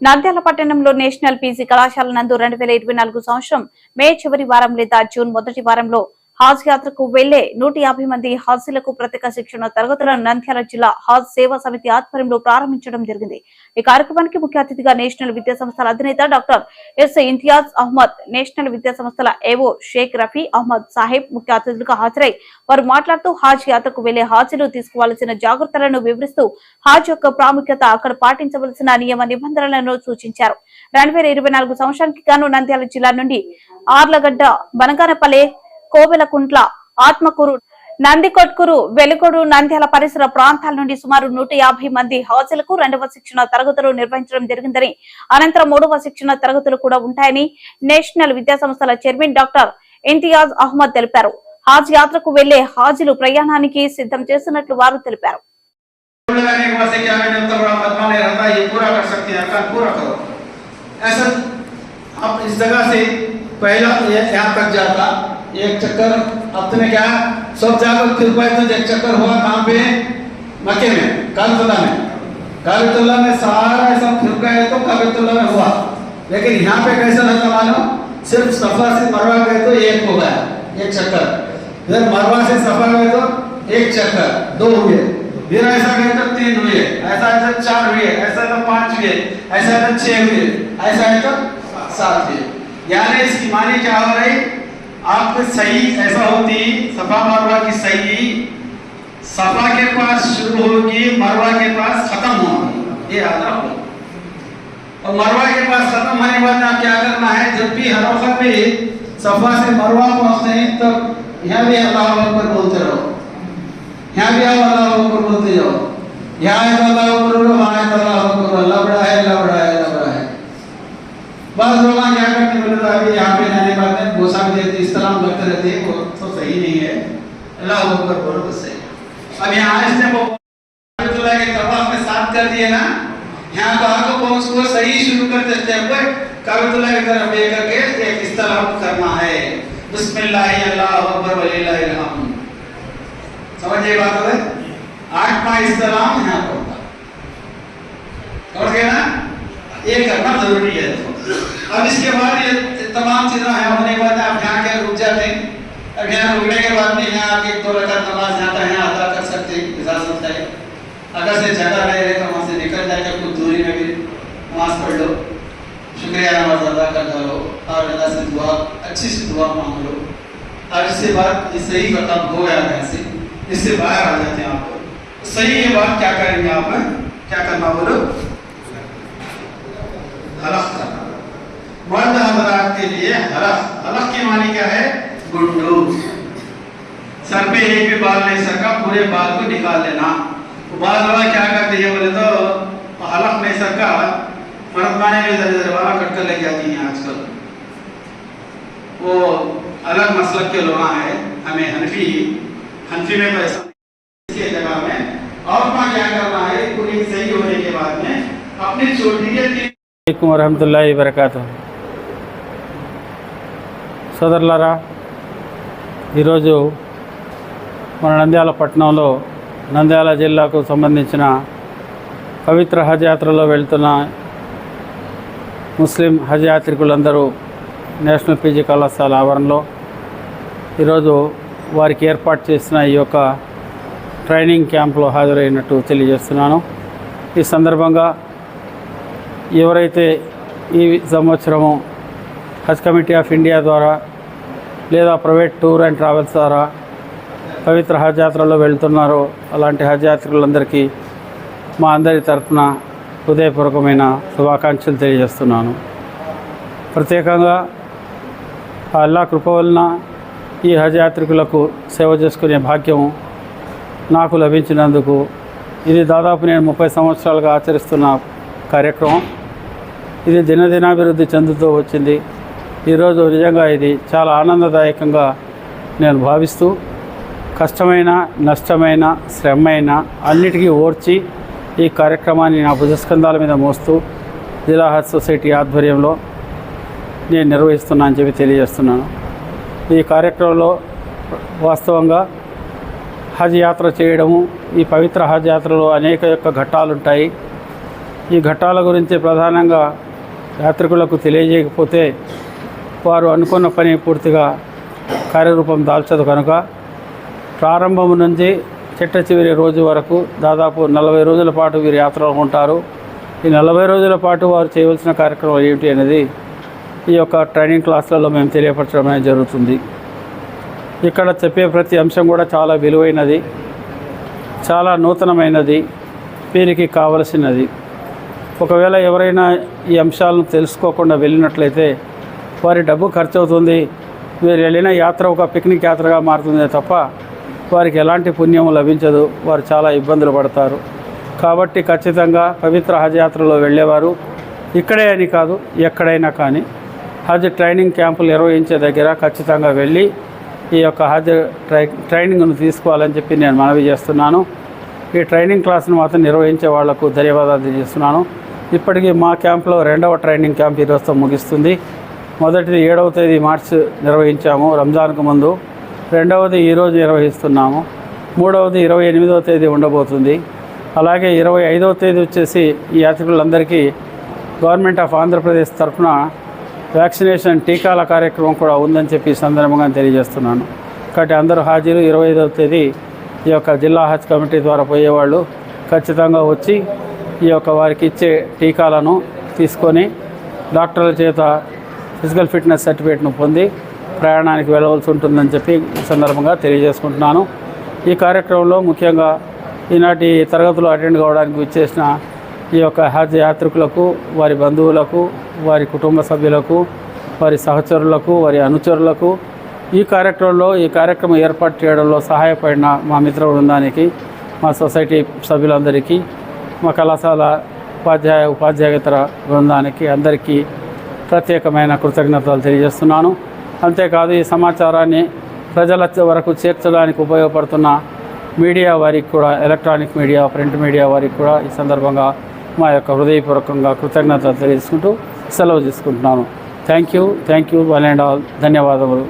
నంద్యాల పట్టణంలో national PG కళాశాల నందు రెండు వేల ఇరవై నాలుగు సంవత్సరం మే చివరి వారం లేదా జూన్ మొదటి వారంలో హాజ్ యాత్రకు వెళ్ళే నూట యాభై మంది హాజీలకు ప్రత్యేక శిక్షణ తరగతులను నంద్యాల జిల్లా హాజ్ సేవా సమితి ఆధ్వర్యంలో ప్రారంభించడం జరిగింది. ఈ కార్యక్రమానికి ముఖ్య అతిథిగా నేషనల్ విద్యా సంస్థల అధినేత doctor S Imtiaz Ahmed national విద్యా సంస్థల ఏవో షేక్ రఫీ అహ్మద్ సాహెబ్ ముఖ్య అతిథులుగా హాజరై వారు మాట్లాడుతూ హాజ్ యాత్రకు వెళ్ళే హాజీలు తీసుకోవాల్సిన జాగ్రత్తలను వివరిస్తూ హాజ్ యొక్క ప్రాముఖ్యత అక్కడ పాటించవలసిన నియమ నిబంధనలను సూచించారు. రెండు వేల ఇరవై నాలుగు సంవత్సరానికి గాను నంద్యాల జిల్లా నుండి ఆర్లగడ్డ బనగానపల్లె కోవెలకుంట్ల ఆత్మకూరు నందికొట్కూరు వెలుగొడు నంద్యాల పరిసర ప్రాంతాల నుండి సుమారు నూట యాభై మంది హాజీలకు రెండవ శిక్షణ తరగతులు నిర్వహించడం జరిగిందని అనంతరం మూడవ శిక్షణ తరగతులు కూడా ఉంటాయని నేషనల్ విద్యా సంస్థల చైర్మన్ డాక్టర్ ఇంతియాజ్ అహ్మద్ తెలిపారు హాజ్ యాత్రకు వెళ్లే హాజీలు ప్రయాణానికి సిద్ధం చేస్తున్నట్లు వారు తెలిపారు लगाने के वास्ते क्या मैंने उतना बड़ा मतमान रहता है ये पूरा कर सकते हैं अरकान पूरा करो ऐसा आप इस जगह से पहला ये यहाँ तक जाता एक चक्कर तुमने क्या? सब जाकर पाए तो एक चक्कर हुआ कहाँ पे? मक्के में काबतुल्ला में। काबतुल्ला में सारा ऐसा फिर गए तो काबतुल्ला में हुआ। लेकिन यहाँ पे कैसा रहता मानो सिर्फ़ सफ़ा से मरवा गए तो एक हो गया, एक चक्कर। फिर मरवा से सफ़ा गए तो एक चक्कर, दो हुए। फिर ऐसा गए तो तीन हुए, ऐसा ऐसा चार हुए, ऐसा तो पाँच हुए, ऐसा तो छह हुए, ऐसा है तो सात हुए। यानी इसकी मानी क्या हो आपको सही, ऐसा होती, सफ़ा मरवा की सही, सफ़ा के पास शुरू होगी, मरवा के पास खत्म होगी। ये याद रखो। और मरवा के पास खत्म होने के बाद आप क्या करना है? जब भी हर वक्त भी सफ़ा से मरवा पहुँचते हैं, तब यहाँ भी अल्लाह अकबर बोलते रहो। यहाँ भी आओ अल्लाह अकबर बोलते जाओ। यहाँ तो अल्लाह अकबर वहाँ तो अल्लाह अकबर अल्लाह बड़ा बस लोग क्या करते बोले तो अभी यहाँ पे जाने बाद में गोसा भी देते इस तरह करते रहते हैं वो तो सही नहीं है। अल्लाह अकबर बोलो तो सही। अब यहाँ इसने वो के तवाफ में साथ कर दिए ना, यहाँ तो आगे को सही शुरू कर देते हैं कोई काबतुल्लाह की तरफ़ ये करके एक इस्तलाम करना है। बिस्मिल्लाह, अल्लाह अकबर वलिल्लाहिल हम्द समझ ये बात है आठवां इस्लाम यहाँ पर समझ गए ना? ये करना ज़रूरी है। अब इसके बाद ये तमाम चीज़ें यहाँ होने के बाद आप यहाँ के रुक जाते हैं। अब यहाँ रुकने के बाद में यहाँ आके दो रकात नमाज़ यहाँ का यहाँ अदा कर सकते हैं, इजाज़त है। अगर से जगह नहीं रहे तो वहाँ से निकल जाके कुछ दूरी में भी नमाज़ पढ़ लो। शुक्रिया नमाज़ अदा कर डालो और अल्लाह से दुआ, अच्छी सी दुआ मांग लो। और इससे बाद ये सही खत्म हो गया यहाँ से इससे बाहर आ जाते हैं आप सही ये बात क्या करेंगे आप क्या करना बोलो? हलफ वर्ण हजरात के लिए हलफ हलफ की मानी क्या है? गुड्डू सर पे एक भी बाल नहीं सका पूरे बाल को निकाल लेना। तो बाल वाला क्या करते हैं? बोले तो, तो हलफ नहीं सका मरदमाने में जरे जरे वाला कटकर लग जाती है आजकल। वो अलग मसल के लोग है हमें हनफी। हनफी में तो पैसा जगह में। और वहाँ क्या करना है? पूरी सही होने के बाद में अपनी छोटी के वरहमत लाही సోదరులారా ఈరోజు మన నంద్యాల పట్టణంలో నంద్యాల జిల్లాకు సంబంధించిన పవిత్ర హజ్ యాత్రలో వెళ్తున్న ముస్లిం హజ్ యాత్రికులందరూ నేషనల్ పీజీ కళాశాల ఆవరణలో ఈరోజు వారికి ఏర్పాటు చేసిన ఈ యొక్క ట్రైనింగ్ క్యాంప్లో హాజరైనట్టు తెలియజేస్తున్నాను. ఈ సందర్భంగా ఎవరైతే ఈ సంవత్సరము హజ్ కమిటీ ఆఫ్ ఇండియా ద్వారా లేదా ప్రైవేట్ టూర్ అండ్ ట్రావెల్స్ ద్వారా పవిత్ర హజ్ యాత్రలో వెళ్తున్నారో అలాంటి హజ్ యాత్రికులందరికీ మా అందరి తరఫున హృదయపూర్వకమైన శుభాకాంక్షలు తెలియజేస్తున్నాను. ప్రత్యేకంగా అల్లా కృప వలన ఈ హజ్ యాత్రికులకు సేవ చేసుకునే భాగ్యం నాకు లభించినందుకు ఇది దాదాపు నేను ముప్పై సంవత్సరాలుగా ఆచరిస్తున్న కార్యక్రమం. ఇది దినదినాభివృద్ధి చెందుతూ వచ్చింది. ఈరోజు నిజంగా ఇది చాలా ఆనందదాయకంగా నేను భావిస్తూ కష్టమైన నష్టమైన శ్రమైన అన్నిటికీ ఓర్చి ఈ కార్యక్రమాన్ని నా భుజస్కంధాల మీద మోస్తూ జిల్లా హెల్త్ సొసైటీ ఆధ్వర్యంలో నేను నిర్వహిస్తున్నా అని చెప్పి తెలియజేస్తున్నాను. ఈ కార్యక్రమంలో వాస్తవంగా హజ్ యాత్ర చేయడము ఈ పవిత్ర హజ్ యాత్రలో అనేక యొక్క ఘట్టాలు ఉంటాయి ఈ ఘట్టాల గురించి ప్రధానంగా యాత్రికులకు తెలియజేయకపోతే వారు అనుకున్న పని పూర్తిగా కార్యరూపం దాల్చదు కనుక ప్రారంభం నుంచి చిట్ట చివరి రోజు వరకు దాదాపు నలభై రోజుల పాటు వీరు యాత్రలో ఉంటారు. ఈ నలభై రోజుల పాటు వారు చేయవలసిన కార్యక్రమం ఏమిటి అనేది ఈ యొక్క ట్రైనింగ్ క్లాసులలో మేము తెలియపరచడం అనేది జరుగుతుంది. ఇక్కడ చెప్పే ప్రతి అంశం కూడా చాలా విలువైనది చాలా నూతనమైనది వీరికి కావలసినది. ఒకవేళ ఎవరైనా ఈ అంశాలను తెలుసుకోకుండా వెళ్ళినట్లయితే వారి డబ్బు ఖర్చు అవుతుంది మీరు వెళ్ళిన యాత్ర ఒక పిక్నిక్ యాత్రగా మారుతుందే తప్ప వారికి ఎలాంటి పుణ్యం లభించదు. వారు చాలా ఇబ్బందులు పడతారు. కాబట్టి ఖచ్చితంగా పవిత్ర హజ్ యాత్రలో వెళ్ళేవారు. ఇక్కడే అని కాదు ఎక్కడైనా కానీ. హజ్ ట్రైనింగ్ క్యాంపులు నిర్వహించే దగ్గర ఖచ్చితంగా వెళ్ళి ఈ యొక్క హజ్ ట్రై ట్రైనింగ్ను తీసుకోవాలని చెప్పి నేను మనవి చేస్తున్నాను. ఈ ట్రైనింగ్ క్లాస్ను మాత్రం నిర్వహించే వాళ్ళకు ధన్యవాదాలు తెలియజేస్తున్నాను. ఇప్పటికీ మా క్యాంప్లో రెండవ ట్రైనింగ్ క్యాంప్ ఈరోజుతో ముగిస్తుంది. మొదటిది ఏడవ తేదీ మార్చ్ నిర్వహించాము రంజాన్కు ముందు. రెండవది ఈరోజు నిర్వహిస్తున్నాము. మూడవది ఇరవై ఎనిమిదవ తేదీ ఉండబోతుంది. అలాగే ఇరవై ఐదవ తేదీ వచ్చేసి ఈ యాత్రికులందరికీ గవర్నమెంట్ ఆఫ్ ఆంధ్రప్రదేశ్ తరఫున వ్యాక్సినేషన్ టీకాల కార్యక్రమం కూడా ఉందని చెప్పి సందర్భంగా తెలియజేస్తున్నాను. కాబట్టి అందరూ హాజరు. ఇరవై ఐదవ తేదీ ఈ యొక్క జిల్లా హజ్ కమిటీ ద్వారా పోయేవాళ్ళు ఖచ్చితంగా వచ్చి ఈ యొక్క వారికి ఇచ్చే టీకాలను తీసుకొని డాక్టర్ల చేత ఫిజికల్ ఫిట్నెస్ సర్టిఫికేట్ను పొంది ప్రయాణానికి వెళ్ళవలసి ఉంటుందని చెప్పి ఈ సందర్భంగా తెలియజేసుకుంటున్నాను. ఈ కార్యక్రమంలో ముఖ్యంగా ఈనాటి తరగతులు అటెండ్ కావడానికి విచ్చేసిన ఈ యొక్క హజ్ యాత్రికులకు వారి బంధువులకు వారి కుటుంబ సభ్యులకు వారి సహచరులకు వారి అనుచరులకు ఈ కార్యక్రమంలో ఈ కార్యక్రమం ఏర్పాటు చేయడంలో సహాయపడిన మా మిత్ర బృందానికి మా సొసైటీ సభ్యులందరికీ మా కళాశాల ఉపాధ్యాయ ఉపాధ్యాయేతర బృందానికి అందరికీ ప్రత్యేకమైన కృతజ్ఞతలు తెలియజేస్తున్నాను. అంతేకాదు ఈ సమాచారాన్ని ప్రజల వరకు చేర్చడానికి ఉపయోగపడుతున్న మీడియా వారికి కూడా ఎలక్ట్రానిక్ మీడియా ప్రింట్ మీడియా వారికి కూడా ఈ సందర్భంగా మా యొక్క హృదయపూర్వకంగా కృతజ్ఞతలు తెలియజేసుకుంటూ సెలవు తీసుకుంటున్నాను. Thank you thank you one and all. ధన్యవాదములు.